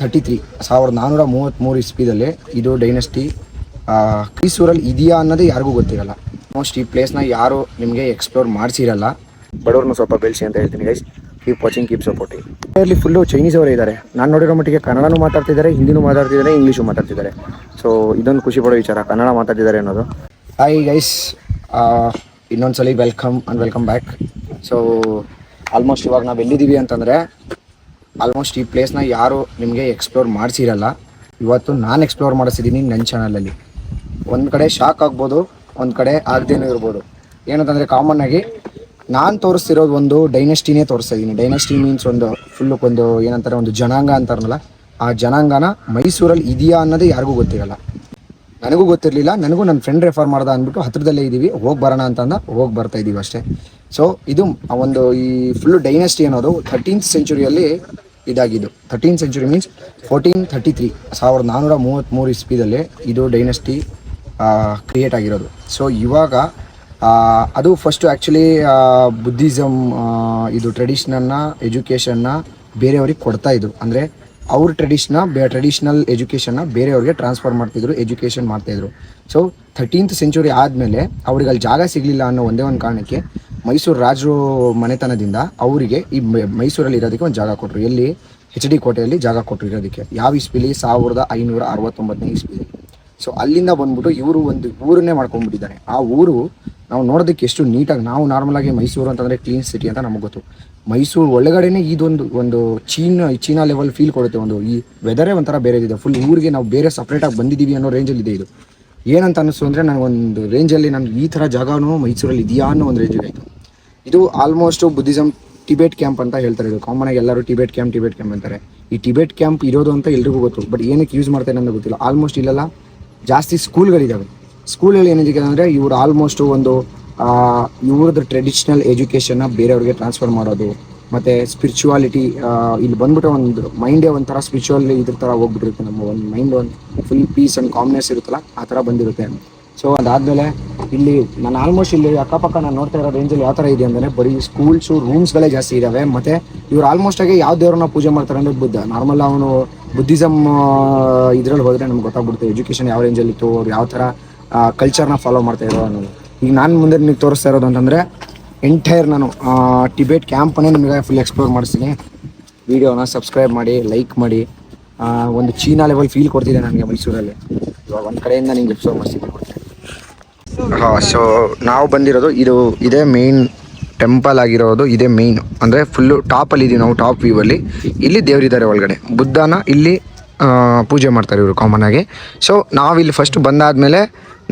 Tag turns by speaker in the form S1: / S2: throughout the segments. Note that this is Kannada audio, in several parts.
S1: ಥರ್ಟಿ ತ್ರೀ ಸಾವಿರದ ನಾನ್ನೂರ ಮೂವತ್ತ್ಮೂರು ಇಸ್ಪಿದಲ್ಲಿ ಇದು ಡೈನೆಸ್ಟಿ ಕ್ರೀಸೂರಲ್ಲಿ ಇದೆಯಾ ಅನ್ನೋದು ಯಾರಿಗೂ ಗೊತ್ತಿರಲ್ಲ. ಮೋಸ್ಟ್ ಈ ಪ್ಲೇಸ್ನ ಯಾರು ನಿಮಗೆ ಎಕ್ಸ್ಪ್ಲೋರ್ ಮಾಡಿಸಿರಲ್ಲ. ಬಡವ್ರನ್ನ ಸ್ವಲ್ಪ ಬೆಳೆಸಿ ಅಂತ ಹೇಳ್ತೀನಿ guys keep watching keep supporting ಇಲ್ಲಿ ಫುಲ್ಲು ಚೈನೀಸ್ ಅವರೇ ಇದ್ದಾರೆ. ನಾನು ನೋಡಿರೋ ಮಟ್ಟಿಗೆ ಕನ್ನಡನೂ ಮಾತಾಡ್ತಿದ್ದಾರೆ ಹಿಂದಿನೂ ಮಾತಾಡ್ತಿದ್ದಾರೆ ಇಂಗ್ಲೀಷು ಮಾತಾಡ್ತಿದ್ದಾರೆ. ಸೊ ಇದೊಂದು ಖುಷಿ ಪಡೋ ವಿಚಾರ ಕನ್ನಡ ಮಾತಾಡ್ತಿದ್ದಾರೆ ಅನ್ನೋದು. Hi guys ಇನ್ನೊಂದ್ಸಲಿ welcome and welcome back so almost ಇವಾಗ ನಾವು ಎಲ್ಲಿದ್ದೀವಿ ಅಂತಂದರೆ ಆಲ್ಮೋಸ್ಟ್ ಈ ಪ್ಲೇಸ್ನ ಯಾರು ನಿಮಗೆ ಎಕ್ಸ್ಪ್ಲೋರ್ ಮಾಡಿಸಿರಲ್ಲ. ಇವತ್ತು ನಾನು ಎಕ್ಸ್ಪ್ಲೋರ್ ಮಾಡಿಸಿದ್ದೀನಿ ನನ್ನ ಚಾನಲಲ್ಲಿ. ಒಂದು ಕಡೆ ಶಾಕ್ ಆಗ್ಬೋದು, ಒಂದು ಕಡೆ ಆಗದೇನೂ ಇರ್ಬೋದು. ಏನಂತಂದರೆ ಕಾಮನ್ ಆಗಿ ನಾನು ತೋರಿಸ್ತಿರೋದು ಒಂದು ಡೈನೆಸ್ಟಿನೇ ತೋರಿಸ್ತಾ ಇದ್ದೀನಿ ಡೈನೆಸ್ಟಿ ಮೀನ್ಸ್ ಒಂದು ಫುಲ್ಲು ಒಂದು ಏನಂತಾರೆ, ಒಂದು ಜನಾಂಗ ಅಂತಾರಲ್ಲ, ಆ ಜನಾಂಗನ ಮೈಸೂರಲ್ಲಿ ಇದೆಯಾ ಅನ್ನೋದೇ ಯಾರಿಗೂ ಗೊತ್ತಿರಲ್ಲ. ನನಗೂ ಗೊತ್ತಿರಲಿಲ್ಲ, ನನಗೂ ನನ್ನ ಫ್ರೆಂಡ್ ರೆಫರ್ ಮಾಡ್ದ ಅಂದ್ಬಿಟ್ಟು ಹತ್ರದಲ್ಲೇ ಇದ್ದೀವಿ ಹೋಗಿ ಬರೋಣ ಅಂತಂದ ಹೋಗಿ ಬರ್ತಾ ಇದ್ದೀವಿ ಅಷ್ಟೇ. ಸೊ ಇದು ಒಂದು ಈ ಫುಲ್ಲು ಡೈನೆಸ್ಟಿ ಅನ್ನೋದು ಥರ್ಟೀನ್ತ್ ಸೆಂಚುರಿಯಲ್ಲಿ ಇದಾಗಿದ್ದು. Thirteen century means fourteen thirty three ಸಾವಿರದ ನಾನ್ನೂರ ಮೂವತ್ತ್ಮೂರು ಇಸ್ಪಿದಲ್ಲಿ ಇದು ಡೈನಸ್ಟಿ ಕ್ರಿಯೇಟ್ ಆಗಿರೋದು. ಸೊ ಇವಾಗ ಅದು ಫಸ್ಟು ಆ್ಯಕ್ಚುಲಿ ಬುದ್ಧಿಸಮ್ ಇದು ಟ್ರೆಡಿಷ್ನಲ್ನ ಎಜುಕೇಷನ್ನ ಬೇರೆಯವ್ರಿಗೆ ಕೊಡ್ತಾ ಇದ್ರು ಅಂದರೆ ಅವ್ರ ಟ್ರೆಡಿಷ್ನ ಬೇ ಟ್ರೆಡಿಷ್ನಲ್ ಎಜುಕೇಷನ್ನ ಬೇರೆಯವ್ರಿಗೆ ಟ್ರಾನ್ಸ್ಫರ್ ಮಾಡ್ತಿದ್ರು ಎಜುಕೇಷನ್ ಮಾಡ್ತಾಯಿದ್ರು ಸೊ ಥರ್ಟೀನ್ತ್ ಸೆಂಚುರಿ ಆದಮೇಲೆ ಅವ್ರಿಗೆ ಅಲ್ಲಿ ಜಾಗ ಸಿಗಲಿಲ್ಲ ಅನ್ನೋ ಒಂದೇ ಒಂದು ಕಾರಣಕ್ಕೆ ಮೈಸೂರು ರಾಜರು ಮನೆತನದಿಂದ ಅವರಿಗೆ ಈ ಮೈಸೂರಲ್ಲಿ ಇರೋದಕ್ಕೆ ಒಂದು ಜಾಗ ಕೊಟ್ಟರು ಎಲ್ಲಿ? ಎಚ್ ಡಿ ಕೋಟೆಯಲ್ಲಿ ಜಾಗ ಕೊಟ್ಟರು ಇರೋದಕ್ಕೆ. ಯಾವ ಇಸ್ಪಿಲಿ ಸಾವಿರದ ಐನೂರ ಅರವತ್ತೊಂಬತ್ತನೇ ಇಸ್ಪಿಲಿ ಸೊ ಅಲ್ಲಿಂದ ಬಂದ್ಬಿಟ್ಟು ಇವರು ಒಂದು ಊರನ್ನೇ ಮಾಡ್ಕೊಂಡ್ಬಿಟ್ಟಿದ್ದಾರೆ. ಆ ಊರು ನಾವು ನೋಡೋದಕ್ಕೆ ಎಷ್ಟು ನೀಟಾಗಿ, ನಾವು ನಾರ್ಮಲಾಗಿ ಮೈಸೂರು ಅಂತಂದರೆ ಕ್ಲೀನ್ ಸಿಟಿ ಅಂತ ನಮಗೆ ಗೊತ್ತು. ಮೈಸೂರು ಒಳಗಡೆನೇ ಇದೊಂದು, ಒಂದು ಚೀನಾ ಚೀನಾ ಲೆವೆಲ್ ಫೀಲ್ ಕೊಡುತ್ತೆ ಒಂದು. ಈ ವೆದರೇ ಒಂಥರ ಬೇರೆ ಇದೆ ಫುಲ್ ಊರಿಗೆ ನಾವು ಬೇರೆ ಸಪ್ರೇಟಾಗಿ ಬಂದಿದ್ದೀವಿ ಅನ್ನೋ ರೇಂಜಲ್ಲಿ ಇದೆ ಇದು. ಏನಂತ ಅನ್ನಿಸ್ತು ಅಂದರೆ ನನಗೊಂದು ರೇಂಜಲ್ಲಿ ನಾನು ಈ ಥರ ಜಾಗನೂ ಮೈಸೂರಲ್ಲಿ ಇದೆಯಾ ಅನ್ನೋ ಒಂದು ರೇಂಜಿಗೆ ಆಯಿತು. ಇದು ಆಲ್ಮೋಸ್ಟ್ ಬುದ್ಧಿಸಮ್ ಟಿಬೇಟ್ ಕ್ಯಾಂಪ್ ಅಂತ ಹೇಳ್ತಾರೆ ಇದು. ಕಾಮನ್ ಆಗಿ ಎಲ್ಲರೂ ಟಿಬೇಟ್ ಕ್ಯಾಂಪ್ ಟಿಬೇಟ್ ಕ್ಯಾಂಪ್ ಅಂತಾರೆ. ಈ ಟಿಬೇಟ್ ಕ್ಯಾಂಪ್ ಇರೋದು ಅಂತ ಎಲ್ರಿಗೂ ಗೊತ್ತು. ಬಟ್ ಏನಕ್ಕೆ ಯೂಸ್ ಮಾಡ್ತಾರೆ ಅನ್ನೋದು ಗೊತ್ತಿಲ್ಲ. ಆಲ್ಮೋಸ್ಟ್ ಇಲ್ಲೆಲ್ಲ ಜಾಸ್ತಿ ಸ್ಕೂಲ್ಗಳಿದ್ದಾವೆ ಸ್ಕೂಲಲ್ಲಿ ಏನಿದೆ ಅಂದರೆ ಇವರು ಆಲ್ಮೋಸ್ಟ್ ಒಂದು ಇವ್ರದ್ದು ಟ್ರೆಡಿಷ್ನಲ್ ಎಜುಕೇಷನ್ನ ಬೇರೆಯವ್ರಿಗೆ ಟ್ರಾನ್ಸ್ಫರ್ ಮಾಡೋದು. ಮತ್ತು ಸ್ಪಿರಿಚುವಾಲಿಟಿ ಇಲ್ಲಿ ಬಂದ್ಬಿಟ್ಟು ಒಂದು ಮೈಂಡೇ ಒಂಥರ ಸ್ಪಿರಿಚುವಲ್ ಇದ್ರ ಥರ ಹೋಗ್ಬಿಟ್ಟಿರುತ್ತೆ. ನಮ್ಮ ಒಂದು ಮೈಂಡ್ ಒಂದು ಫುಲ್ ಪೀಸ್ ಆ್ಯಂಡ್ ಕಾಮ್ನೆಸ್ ಇರುತ್ತಲ್ಲ, ಆ ಥರ ಬಂದಿರುತ್ತೆ. ಸೊ ಅದಾದ್ಮೇಲೆ ಇಲ್ಲಿ ನಾನು ಆಲ್ಮೋಸ್ಟ್ ಇಲ್ಲಿ ಅಕ್ಕಪಕ್ಕ ನಾನು ನೋಡ್ತಾ ಇರೋ ರೇಂಜಲ್ಲಿ ಯಾವ ಥರ ಇದೆ ಅಂದರೆ ಬರೀ ಸ್ಕೂಲ್ಸು ರೂಮ್ಸ್ಗಳೇ ಜಾಸ್ತಿ ಇದ್ದಾವೆ ಮತ್ತು ಇವ್ರು ಆಲ್ಮೋಸ್ಟ್ ಆಗಿ ಯಾವ ದೇವ್ರನ್ನ ಪೂಜೆ ಮಾಡ್ತಾರೆ ಅಂದರೆ ಬುದ್ಧ. ನಾರ್ಮಲ್ ಅವನು ಬುದ್ಧಿಸಮ್ ಇದ್ರಲ್ಲಿ ಹೋದರೆ ನಮ್ಗೆ ಗೊತ್ತಾಗ್ಬಿಡುತ್ತೆ ಎಜುಕೇಷನ್ ಯಾವ ರೇಂಜಲ್ಲಿ ಇತ್ತು, ಅವ್ರು ಯಾವ ಥರ ಕಲ್ಚರ್ನ ಫಾಲೋ ಮಾಡ್ತಾ ಇರೋ ಅನ್ನೋದು. ಈಗ ನಾನು ಮುಂದೆ ನಿಮಗೆ ತೋರಿಸ್ತಾ ಇರೋದು ಅಂತಂದರೆ ಎಂಟೈರ್ ನಾನು ಟಿಬೇಟ್ ಕ್ಯಾಂಪನ್ನೇ ನಿಮಗೆ ಫುಲ್ ಎಕ್ಸ್ಪ್ಲೋರ್ ಮಾಡಿಸ್ತೀನಿ. ವೀಡಿಯೋನ ಸಬ್ಸ್ಕ್ರೈಬ್ ಮಾಡಿ ಲೈಕ್ ಮಾಡಿ ಒಂದು ಚೀನಾ ಲೆವೆಲ್ ಫೀಲ್ ಕೊಡ್ತಿದೆ ನನಗೆ ಮೈಸೂರಲ್ಲಿ. ಇವಾಗ ಒಂದು ಕಡೆಯಿಂದ ನಿಮ್ಗೆ ಎಕ್ಸ್ಪ್ಲೋರ್ ಮಾಡಿಸ್ತೀನಿ ಹಾಂ ಸೊ ನಾವು ಬಂದಿರೋದು ಇದು, ಇದೇ ಮೇನ್ ಟೆಂಪಲ್ ಆಗಿರೋದು ಇದೇ ಮೇನ್ ಅಂದರೆ ಫುಲ್ಲು ಟಾಪಲ್ಲಿ ಇದೀವಿ ನಾವು ಟಾಪ್ ವ್ಯೂವಲ್ಲಿ ಇಲ್ಲಿ ದೇವರಿದ್ದಾರೆ ಒಳಗಡೆ. ಬುದ್ಧನ ಇಲ್ಲಿ ಪೂಜೆ ಮಾಡ್ತಾರೆ ಇವರು ಕಾಮನ್ ಆಗಿ. ಸೊ ನಾವಿಲ್ಲಿ ಫಸ್ಟ್ ಬಂದಾದಮೇಲೆ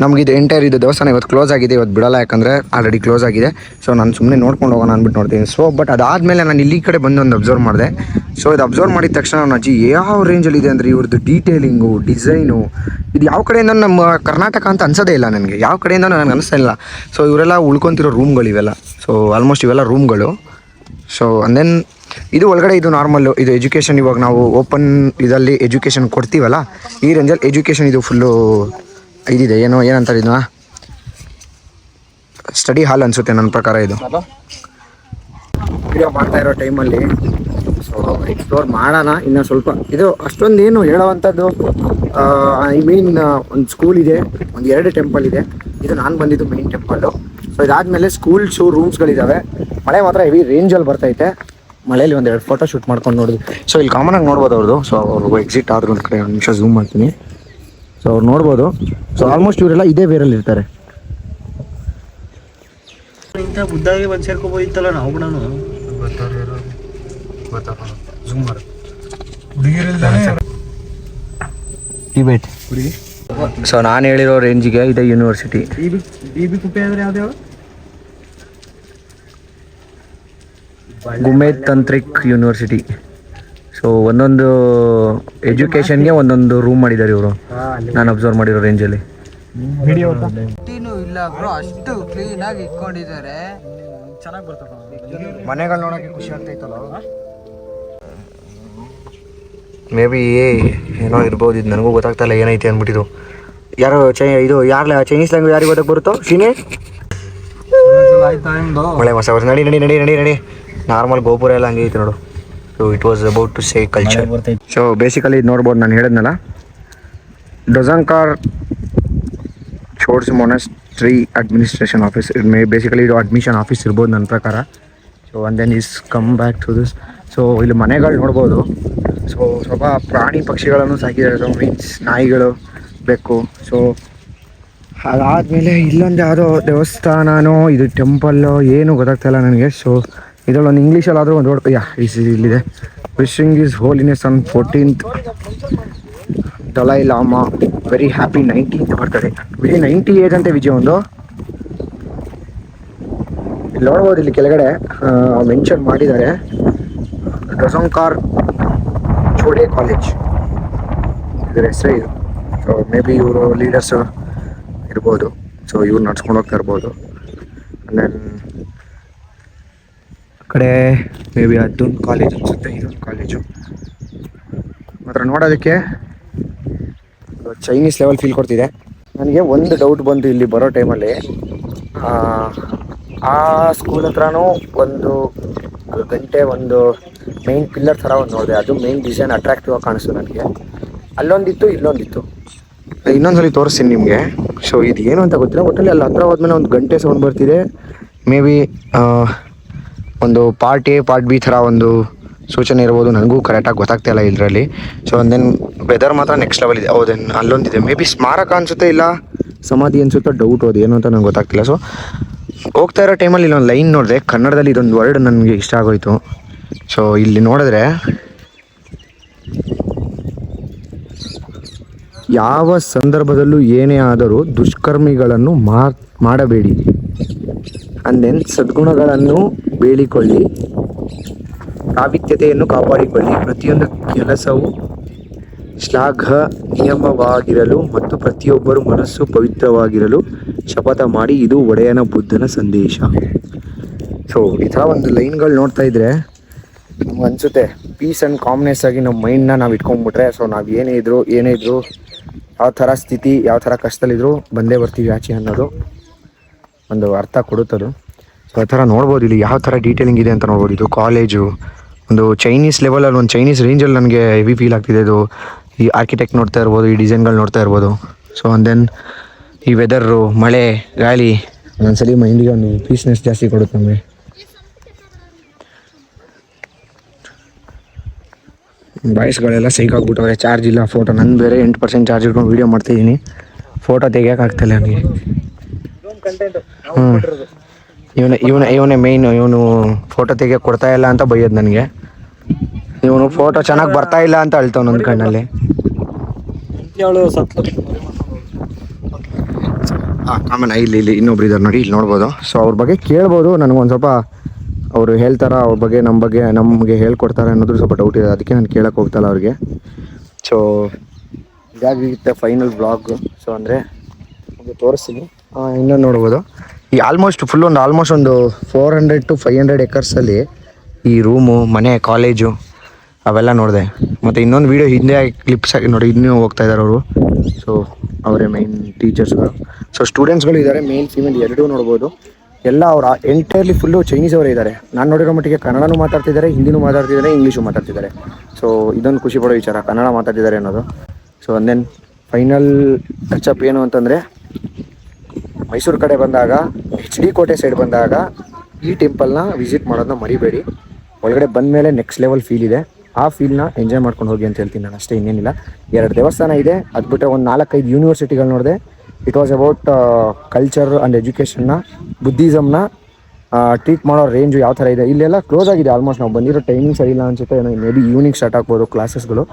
S1: ನಮಗಿದು ಎಂಟೈರ್ ಇದು ದೇವಸ್ಥಾನ ಇವತ್ತು ಕ್ಲೋಸ್ ಆಗಿದೆ, ಇವತ್ತು ಬಿಡಲ್ಲ ಯಾಕಂದರೆ ಆಲ್ರೆಡಿ ಕ್ಲೋಸ್ ಆಗಿದೆ. ಸೊ ನಾನು ಸುಮ್ಮನೆ ನೋಡ್ಕೊಂಡು ಹೋಗೋಣ ಅಂದ್ಬಿಟ್ಟು ನೋಡ್ತೀನಿ. ಸೊ ಬಟ್ ಅದಾದಮೇಲೆ ನಾನು ಇಲ್ಲಿ ಕಡೆ ಬಂದು ಒಂದು ಅಬ್ಸರ್ವ್ ಮಾಡಿದೆ. ಸೊ ಇದು ಅಬ್ಸರ್ವ್ ಮಾಡಿದ ತಕ್ಷಣ ನನ್ನ ಅಜ್ಜಿ, ಯಾವ ರೇಂಜಲ್ಲಿ ಇದೆ? ಅಂದರೆ ಇವ್ರದ್ದು ಡೀಟೇಲಿಂಗು ಡಿಸೈನು ಇದು ಯಾವ ಕಡೆಯಿಂದ ನಮ್ಮ ಕರ್ನಾಟಕ ಅಂತ ಅನ್ಸೋದೇ ಇಲ್ಲ ನನಗೆ. ಯಾವ ಕಡೆಯಿಂದ ನನಗೆ ಅನಿಸ್ತಾ ಇಲ್ಲ. ಸೊ ಇವರೆಲ್ಲ ಉಳ್ಕೊತಿರೋ ರೂಮ್ಗಳು ಇವೆಲ್ಲ ಸೊ ಆಲ್ಮೋಸ್ಟ್ ಇವೆಲ್ಲ ರೂಮ್ಗಳು ಸೊ ಅಂಡ್ ದೆನ್ ಇದು ಒಳಗಡೆ ಇದು ನಾರ್ಮಲ್ಲು ಇದು ಎಜುಕೇಷನ್ ಇವಾಗ ನಾವು ಓಪನ್ ಇದರಲ್ಲಿ ಎಜುಕೇಷನ್ ಕೊಡ್ತೀವಲ್ಲ? ಈ ರೇಂಜಲ್ಲಿ ಎಜುಕೇಷನ್ ಇದು ಫುಲ್ಲು ಇದಿದೆ. ಏನೋ, ಏನಂತಾರೆ ಇದನ್ನ? ಸ್ಟಡಿ ಹಾಲ್ ಅನಿಸುತ್ತೆ ನನ್ನ ಪ್ರಕಾರ ಇದು. ವಿಡಿಯೋ ಮಾಡ್ತಾ ಇರೋ ಟೈಮಲ್ಲಿ ಸೊ ಎಕ್ಸ್ಪ್ಲೋರ್ ಮಾಡೋಣ ಇನ್ನೂ ಸ್ವಲ್ಪ. ಇದು ಅಷ್ಟೊಂದು ಏನು ಹೇಳೋವಂಥದ್ದು ಐ ಮೀನ್ ಒಂದು ಸ್ಕೂಲ್ ಇದೆ, ಒಂದು ಎರಡು ಟೆಂಪಲ್ ಇದೆ. ಇದು ನಾನು ಬಂದಿದ್ದು ಮೇನ್ ಟೆಂಪಲ್ಲು ಸೊ ಇದಾದಮೇಲೆ ಸ್ಕೂಲ್ಸು ರೂಮ್ಸ್ಗಳಿದ್ದಾವೆ ಮಳೆ ಮಾತ್ರ ಹೆವಿ ರೇಂಜಲ್ಲಿ ಬರ್ತೈತೆ. ಮಳೆಯಲ್ಲಿ ಒಂದು ಎರಡು ಫೋಟೋ ಶೂಟ್ ಮಾಡ್ಕೊಂಡು ನೋಡಿದ್ವಿ. ಸೊ ಇಲ್ಲಿ ಕಾಮನ್ ಆಗಿ ನೋಡ್ಬೋದು ಅವ್ರದ್ದು ಸೊ ಅವ್ರು ಎಕ್ಸಿಟ್ ಆದ್ರೆ ಒಂದು ಕಡೆ ಒಂದು ನಿಮಿಷ ಝೂಮ್ ಮಾಡ್ತೀನಿ. ಸೊ ಅವ್ರು ನೋಡ್ಬೋದು. ಸೊ ಆಲ್ಮೋಸ್ಟ್ ಇವರೆಲ್ಲ ಇದೇ ಬೇರಲ್ಲಿ ಇರ್ತಾರೆ.
S2: ಇಂಥ ಬುದ್ಧಾಗಿ ಬಂದು ಸೇರ್ಕೋಬೋದಿತ್ತಲ್ಲ ನಾವು ಕೂಡ
S1: ಟಿಬೇಟ್ ಸೊ ನಾನು ಹೇಳಿರೋ ರೇಂಜಿಗೆ ಇದೆ ಯೂನಿವರ್ಸಿಟಿ
S2: ಬಿ ಕುಪ್ಪೆ ಅಂದ್ರೆ ಯಾವ್ದು?
S1: ಗುಮೇದ್ ತಂತ್ರಿಕ್ ಯೂನಿವರ್ಸಿಟಿ ಸೊ ಒಂದೊಂದು ಎಜುಕೇಷನ್ಗೆ ಒಂದೊಂದು ರೂಮ್ ಮಾಡಿದ್ದಾರೆ ಇವರು. ನಾನು ಅಬ್ಸರ್ವ್ ಮಾಡಿರೋ ರೇಂಜಲ್ಲಿ
S2: ವಿಡಿಯೋ
S3: ಇಲ್ಲ ಬ್ರೋ ಅಷ್ಟು ಕ್ಲೀನ್ ಆಗಿ ಇಟ್ಕೊಂಡಿದ್ದಾರೆ.
S2: ಚೆನ್ನಾಗಿ
S1: ಮನೆಗಳು ನೋಡೋಕೆ ಖುಷಿ ಆಗ್ತೈತಲ್ಲ ಮೇ ಬಿ ಏನೋ ಇರ್ಬೋದು ಇದು ನನಗೂ ಗೊತ್ತಾಗ್ತಾ ಇಲ್ಲ ಏನೈತೆ ಅಂದ್ಬಿಟ್ಟಿದ್ದು ಯಾರು ಚೈ ಇದು ಯಾರು ಚೈನೀಸ್ ಲ್ಯಾಂಗ್ವೇಜ್ ಯಾರಿಗೆ ಗೊತ್ತಾಗ ಬರುತ್ತೋ?
S2: ಸೀನೆ
S1: ಒಳ್ಳೆ ಹೊಸ ನಡಿ ನಡಿ ನಡಿ ನಡಿ ನಡಿ. ನಾರ್ಮಲ್ ಗೋಪುರ ಎಲ್ಲ ಹಂಗೆ ಐತೆ ನೋಡು. So it was about to say culture so basically ಇದು ನೋಡ್ಬೋದು ನಾನು ಹೇಳಿದ್ನಲ್ಲ. ಡೊಜಂಕಾರ್ ಚೋರ್ಸ್ monastery administration office may basically ಇದು ಅಡ್ಮಿಷನ್ ಆಫೀಸ್ ಇರ್ಬೋದು ನನ್ನ ಪ್ರಕಾರ. So one then is come back to this so ಇಲ್ಲಿ ಮನೆಗಳು ನೋಡ್ಬೋದು. ಸೊ ಸ್ವಲ್ಪ ಪ್ರಾಣಿ ಪಕ್ಷಿಗಳನ್ನು ಸಾಕಿದ್ದಾರೆ. ಸೊ ಮೀನ್ಸ್ ನಾಯಿಗಳು ಬೆಕ್ಕು ಸೊ ಅದಾದಮೇಲೆ ಇಲ್ಲೊಂದು ಯಾವುದೋ ದೇವಸ್ಥಾನನೋ ಇದು ಟೆಂಪಲ್ಲೋ ಏನೂ ಗೊತ್ತಾಗ್ತಾಯಿಲ್ಲ ನನಗೆ. ಸೊ ಇದರಲ್ಲಿ ಒಂದು ಇಂಗ್ಲೀಷಲ್ಲಾದರೂ ಒಂದು ವರ್ಡ್ ಯಾ ಇಲ್ಲಿದೆ. Wishing his holiness on fourteenth Dalai Lama very happy nineteen ಬರ್ತಾರೆ ವಿಜಯ್ ನೈಂಟಿ ಏಟ್ ಅಂತೆ ವಿಜಯ್ ಒಂದು. ನೋಡ್ಬೋದು ಇಲ್ಲಿ ಕೆಳಗಡೆ ಮೆನ್ಷನ್ ಮಾಡಿದ್ದಾರೆ. ಡೊಸಂಕಾರ್ ಚೋಡೆ ಕಾಲೇಜ್ ಇದರ ಹೆಸರೇ ಇದು. ಸೊ ಮೇ ಬಿ ಇವರು ಲೀಡರ್ಸ್ ಇರ್ಬೋದು. ಸೊ ಇವ್ರು ನಡ್ಸ್ಕೊಂಡು ಹೋಗ್ತಾ ಇರ್ಬೋದು. ದೆನ್ ಕಡೆ ಮೇ ಬಿ ಅದೊಂದು ಕಾಲೇಜ್ ಅನಿಸುತ್ತೆ ಇದೊಂದು ಕಾಲೇಜು ಮಾತ್ರ ನೋಡೋದಕ್ಕೆ ಚೈನೀಸ್ ಲೆವೆಲ್ ಫೀಲ್ ಕೊಡ್ತಿದೆ. ನನಗೆ ಒಂದು ಡೌಟ್ ಬಂತು ಇಲ್ಲಿ ಬರೋ ಟೈಮಲ್ಲಿ ಆ ಸ್ಕೂಲ್ ಹತ್ರನೂ ಒಂದು ಗಂಟೆ ಒಂದು ಮೇನ್ ಪಿಲ್ಲರ್ ಥರ ಒಂದು ನೋಡಿದೆ. ಅದು ಮೇನ್ ಡಿಸೈನ್ ಅಟ್ರಾಕ್ಟಿವ್ ಆಗಿ ಕಾಣಿಸ್ತು ನನಗೆ. ಅಲ್ಲೊಂದಿತ್ತು, ಇಲ್ಲೊಂದಿತ್ತು. ಇನ್ನೊಂದ್ಸಲಿ ತೋರಿಸ್ತೀನಿ ನಿಮಗೆ. ಸೊ ಇದು ಏನು ಅಂತ ಗೊತ್ತಿಲ್ಲ. ಒಟ್ಟಲ್ಲಿ ಅಲ್ಲಿ ಹತ್ರ ಹೋದ್ಮೇಲೆ ಒಂದು ಗಂಟೆ ಸೌಂಡ್ ಬರ್ತಿದೆ. ಮೇ ಬಿ ಒಂದು ಪಾರ್ಟ್ ಎ ಪಾರ್ಟ್ ಬಿ ಥರ ಒಂದು ಸೂಚನೆ ಇರ್ಬೋದು. ನನಗೂ ಕರೆಕ್ಟಾಗಿ ಗೊತ್ತಾಗ್ತಾ ಇಲ್ಲ ಇದರಲ್ಲಿ. ಸೊ ದೆನ್ ವೆದರ್ ಮಾತ್ರ ನೆಕ್ಸ್ಟ್ ಲೆವೆಲ್ ಇದೆ. ಹೌದೇನು ಅಲ್ಲೊಂದಿದೆ. ಮೇ ಬಿ ಸ್ಮಾರಕ ಅನಿಸುತ್ತೆ ಇಲ್ಲ? ಸಮಾಧಿ ಅನಿಸುತ್ತೆ ಡೌಟ್ ಅದು ಏನು ಅಂತ ನಂಗೆ ಗೊತ್ತಾಗ್ತಿಲ್ಲ. ಸೊ ಹೋಗ್ತಾ ಇರೋ ಟೈಮಲ್ಲಿ ಇಲ್ಲೊಂದು ಲೈನ್ ನೋಡಿದೆ. ಕನ್ನಡದಲ್ಲಿ ಇದೊಂದು ವರ್ಡ್ ನನಗೆ ಇಷ್ಟ ಆಗೋಯ್ತು. ಸೊ ಇಲ್ಲಿ ನೋಡಿದ್ರೆ, ಯಾವ ಸಂದರ್ಭದಲ್ಲೂ ಏನೇ ಆದರೂ ದುಷ್ಕರ್ಮಿಗಳನ್ನು ಮಾಡಬೇಡಿ. ಅಂದೆನ್ ಸದ್ಗುಣಗಳನ್ನು ಬೇಳಿಕೊಳ್ಳಿ ಪ್ರಾವಿತ್ಯತೆಯನ್ನು ಕಾಪಾಡಿಕೊಳ್ಳಿ. ಪ್ರತಿಯೊಂದು ಕೆಲಸವು ಶ್ಲಾಘನೀಯವಾಗಿರಲು ಮತ್ತು ಪ್ರತಿಯೊಬ್ಬರು ಮನಸ್ಸು ಪವಿತ್ರವಾಗಿರಲು ಶಪಥ ಮಾಡಿ. ಇದು ಒಡೆಯನ ಬುದ್ಧನ ಸಂದೇಶ. ಸೊ ಈ ಥರ ಒಂದು ಲೈನ್ಗಳು ನೋಡ್ತಾ ಇದ್ರೆ ನಮ್ಗೆ ಅನಿಸುತ್ತೆ ಪೀಸ್ ಆ್ಯಂಡ್ ಕಾಮ್ನೆಸ್ ಆಗಿ ನಮ್ಮ ಮೈಂಡ್ನ ನಾವು ಇಟ್ಕೊಂಡ್ಬಿಟ್ರೆ ಸೊ ನಾವು ಏನೇ ಇದ್ರು ಏನೇ ಇದ್ರು, ಯಾವ ಥರ ಸ್ಥಿತಿ, ಯಾವ ಥರ ಕಷ್ಟದಲ್ಲಿದ್ರು ಬಂದೇ ಬರ್ತೀವಿ ಆಚೆ ಅನ್ನೋದು ಒಂದು ಅರ್ಥ ಕೊಡುತ್ತದು. ಸೊ ಆ ಥರ ನೋಡ್ಬೋದು ಇಲ್ಲಿ ಯಾವ ಥರ ಡೀಟೇಲಿಂಗ್ ಇದೆ ಅಂತ ನೋಡ್ಬೋದು. ಇದು ಕಾಲೇಜು ಒಂದು ಚೈನೀಸ್ ಲೆವೆಲಲ್ಲಿ ಒಂದು ಚೈನೀಸ್ ರೇಂಜಲ್ಲಿ ನನಗೆ ಹೆವಿ ಫೀಲ್ ಆಗ್ತಿದೆ. ಇದು ಈ ಆರ್ಕಿಟೆಕ್ಟ್ ನೋಡ್ತಾ ಇರ್ಬೋದು ಈ ಡಿಸೈನ್ಗಳು ನೋಡ್ತಾ ಇರ್ಬೋದು. ಸೊ ಅಂಡ್ ದೆನ್ ಈ ವೆದರು ಮಳೆ ಗಾಳಿ ಒಂದೊಂದ್ಸಲಿ ಮೈಂಡಿಗೆ ಒಂದು ಪೀಸ್ನೆಸ್ ಜಾಸ್ತಿ ಕೊಡುತ್ತೆ ನಮಗೆ. ಬಾಯ್ಸ್ಗಳೆಲ್ಲ ಸೈಕಾಗ್ಬಿಟ್ಟವ್ರೆ ಚಾರ್ಜ್ ಇಲ್ಲ ಫೋಟೋ ನನ್ನ ಬೇರೆ ಎಂಟು ಪರ್ಸೆಂಟ್ ಚಾರ್ಜ್ ಇಟ್ಕೊಂಡು ವೀಡಿಯೋ ಮಾಡ್ತಿದ್ದೀನಿ. ಫೋಟೋ ತೆಗಿಯೋಕ್ಕಾಗ್ತಿಲ್ಲ ನನಗೆ. ಹ್ಞೂ ಇವನ ಇವನ ಇವನೇ ಮೇಯ್ನು ಇವನು ಫೋಟೋ ತೆಗೆ ಕೊಡ್ತಾ ಇಲ್ಲ ಅಂತ ಬೈಯೋದು ನನಗೆ. ಇವನು ಫೋಟೋ ಚೆನ್ನಾಗಿ ಬರ್ತಾ ಇಲ್ಲ ಅಂತ ಅಳ್ತಾವ್ ನನ್ನ ಕಣ್ಣಲ್ಲಿ.
S2: ಆಮೇಲೆ
S1: ಹಾಂ ಕಾಮನ್ ಇಲ್ಲಿ ಇಲ್ಲಿ ಇನ್ನೊಬ್ರು ಇದ್ದಾರೆ ನೋಡಿ ಇಲ್ಲಿ ನೋಡ್ಬೋದು. ಸೊ ಅವ್ರ ಬಗ್ಗೆ ಕೇಳ್ಬೋದು. ನನಗೊಂದು ಸ್ವಲ್ಪ ಅವರು ಹೇಳ್ತಾರ ಅವ್ರ ಬಗ್ಗೆ ನಮ್ಮ ಬಗ್ಗೆ ನಮಗೆ ಹೇಳ್ಕೊಡ್ತಾರೆ ಅನ್ನೋದ್ರ ಸ್ವಲ್ಪ ಡೌಟ್ ಇದೆ. ಅದಕ್ಕೆ ನಾನು ಕೇಳಕ್ಕೆ ಹೋಗ್ತಲ್ಲ ಅವ್ರಿಗೆ. ಸೊ ಇದಾಗಿರುತ್ತೆ ಫೈನಲ್ ಬ್ಲಾಗ್ ಸೊ ಅಂದರೆ ತೋರಿಸ್ತೀನಿ. ಇನ್ನೊಂದು ನೋಡ್ಬೋದು. ಈ ಆಲ್ಮೋಸ್ಟ್ ಫುಲ್ ಒಂದು ಆಲ್ಮೋಸ್ಟ್ ಒಂದು four hundred to five hundred ಎಕರ್ಸಲ್ಲಿ ಈ ರೂಮು ಮನೆ ಕಾಲೇಜು ಅವೆಲ್ಲ ನೋಡಿದೆ. ಮತ್ತು ಇನ್ನೊಂದು ವೀಡಿಯೋ ಹಿಂದೆ ಕ್ಲಿಪ್ಸ್ ಆಗಿ ನೋಡಿ, ಇನ್ನೂ ಹೋಗ್ತಾ ಇದ್ದಾರೆ ಅವರು. ಸೊ ಅವರೇ ಮೈನ್ ಟೀಚರ್ಸ್ಗಳು ಸೊ ಸ್ಟೂಡೆಂಟ್ಸ್ಗಳು ಇದ್ದಾರೆ ಮೇನ್ ಫೀಮೇಲ್ ಎರಡೂ ನೋಡ್ಬೋದು. ಎಲ್ಲ ಅವರ ಎಂಟೈರ್ಲಿ ಫುಲ್ಲು ಚೈನೀಸ್ ಅವರೇ ಇದ್ದಾರೆ ನಾನು ನೋಡಿರೋ ಮಟ್ಟಿಗೆ ಕನ್ನಡನೂ ಮಾತಾಡ್ತಿದ್ದಾರೆ, ಹಿಂದಿನೂ ಮಾತಾಡ್ತಿದ್ದಾರೆ ಇಂಗ್ಲೀಷು ಮಾತಾಡ್ತಿದ್ದಾರೆ. ಸೊ ಇದೊಂದು ಖುಷಿ ಪಡೋ ವಿಚಾರ, ಕನ್ನಡ ಮಾತಾಡ್ತಿದ್ದಾರೆ ಅನ್ನೋದು. So then final touch up ಏನು ಅಂತಂದರೆ ಮೈಸೂರು ಕಡೆ ಬಂದಾಗ ಎಚ್ ಡಿ ಕೋಟೆ ಸೈಡ್ ಬಂದಾಗ ಈ ಟೆಂಪಲ್ನ ವಿಸಿಟ್ ಮಾಡೋದನ್ನ ಮರಿಬೇಡಿ. ಒಳಗಡೆ ಬಂದ ಮೇಲೆ ನೆಕ್ಸ್ಟ್ ಲೆವೆಲ್ ಫೀಲ್ ಇದೆ. ಆ ಫೀಲ್ನ ಎಂಜಾಯ್ ಮಾಡ್ಕೊಂಡು ಹೋಗಿ ಅಂತ ಹೇಳ್ತೀನಿ ನಾನು ಅಷ್ಟೇ, ಇನ್ನೇನಿಲ್ಲ. ಎರಡು ದೇವಸ್ಥಾನ ಇದೆ, ಅದು ಬಿಟ್ಟರೆ ಒಂದು ನಾಲ್ಕೈದು ಯೂನಿವರ್ಸಿಟಿಗಳು ನೋಡಿದೆ. It was about culture and ಎಜುಕೇಷನ್ನ ಬುದ್ಧಿಸಮ್ನ ಟ್ರೀಟ್ ಮಾಡೋ ರೇಂಜು ಯಾವ ಥರ ಇದೆ. ಇಲ್ಲೆಲ್ಲ ಕ್ಲೋಸ್ ಆಗಿದೆ ಆಲ್ಮೋಸ್ಟ್ ನಾವು ಬಂದಿರೋ ಟೈಮಿಂಗ್ ಸರಿ ಇಲ್ಲ ಅನ್ಸುತ್ತೆ. ಮೇ ಬಿ ಈವ್ನಿಂಗ್ ಸ್ಟಾರ್ಟ್ ಆಗ್ಬೋದು ಕ್ಲಾಸಸ್ಗಳು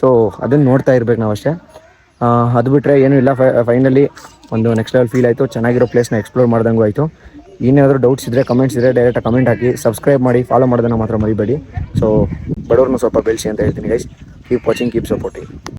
S1: ಸೊ ಅದನ್ನು ನೋಡ್ತಾ ಇರ್ಬೇಕು ನಾವು ಅಷ್ಟೇ ಅದು ಬಿಟ್ಟರೆ ಏನೂ ಇಲ್ಲ. ಫೈನಲಿ ಒಂದು ನೆಕ್ಸ್ಟ್ ಲೆವೆಲ್ ಫೀಲ್ ಆಯಿತು. ಚೆನ್ನಾಗಿರೋ ಪ್ಲೇಸ್ನ ಎಕ್ಸ್ಪ್ಲೋರ್ ಮಾಡ್ದಂಗೂ ಆಯಿತು. ಇನ್ನೇನಾದರೂ ಡೌಟ್ಸ್ ಇದ್ದರೆ ಕಮೆಂಟ್ಸ್ ಇದ್ದರೆ ಡೈರೆಕ್ಟ್ ಕಮೆಂಟ್ ಹಾಕಿ ಸಬ್ಸ್ಕ್ರೈಬ್ ಮಾಡಿ ಫಾಲೋ ಮಾಡೋದನ್ನು ಮಾತ್ರ ಮರಿಬೇಡಿ. ಸೊ ಬಡವ್ರನ್ನೂ ಸ್ವಲ್ಪ ಬೆಳೆಸಿ ಅಂತ ಹೇಳ್ತೀನಿ guys keep watching keep supporting